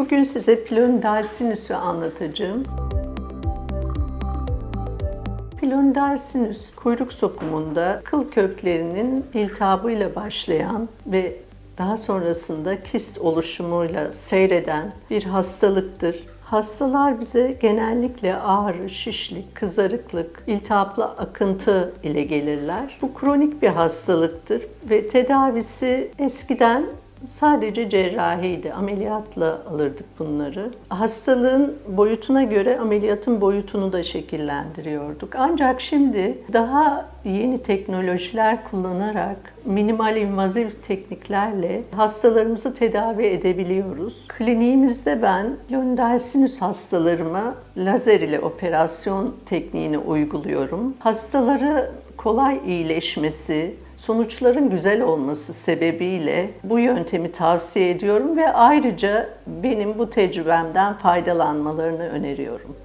Bugün size pilonidal sinüsü anlatacağım. Pilonidal kuyruk sokumunda kıl köklerinin iltihabıyla başlayan ve daha sonrasında kist oluşumuyla seyreden bir hastalıktır. Hastalar bize genellikle ağrı, şişlik, kızarıklık, iltihaplı akıntı ile gelirler. Bu kronik bir hastalıktır ve tedavisi eskiden Sadece cerrahiydi. Ameliyatla alırdık bunları. Hastalığın boyutuna göre ameliyatın boyutunu da şekillendiriyorduk. Ancak şimdi daha yeni teknolojiler kullanarak minimal invazif tekniklerle hastalarımızı tedavi edebiliyoruz. Kliniğimizde ben londal sinüs hastalarıma lazer ile operasyon tekniğini uyguluyorum. Hastaları kolay iyileşmesi, sonuçların güzel olması sebebiyle bu yöntemi tavsiye ediyorum ve ayrıca benim bu tecrübemden faydalanmalarını öneriyorum.